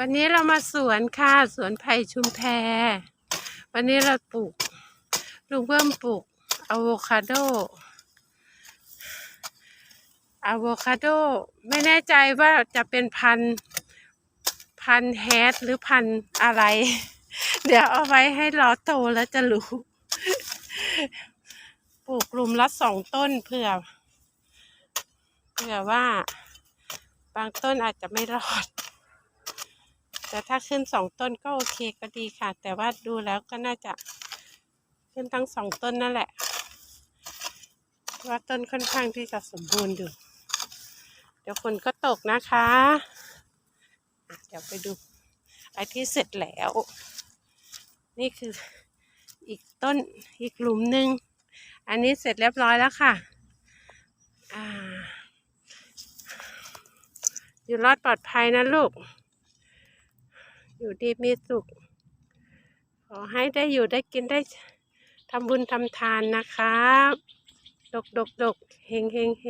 วันนี้เรามาสวนค่ะ สวนไผ่ชุมแพ วันนี้เราปลูกลุงเบิ้มปลูกอะโวคาโดอะโวคาโด ไม่แน่ใจว่าจะเป็นพันพันแฮดหรือพันอะไร เดี๋ยวเอาไว้ให้รอโตแล้วจะรู้ ปลูกกลุ่มละสองต้นเผื่อเผื่อว่า บางต้นอาจจะไม่รอด แต่ถ้าขึ้นสองต้นก็โอเคก็ดีค่ะ แต่ว่าดูแล้วก็น่าจะขึ้นทั้งสองต้นนั่นแหละว่าต้นค่อนข้างที่จะสมบูรณ์อยู่เดี๋ยวฝนก็ตกนะคะ เดี๋ยวไปดูไอ้ที่เสร็จแล้ว นี่คืออีกต้นอีกหลุมหนึ่งอันนี้เสร็จเรียบร้อยแล้วค่ะออยู่รอดปลอดภัยนะลูก อยู่ดีมีสุข ขอให้ได้อยู่ได้กินได้ทำบุญทำทานนะครับดกดกดกเฮงเฮงเฮง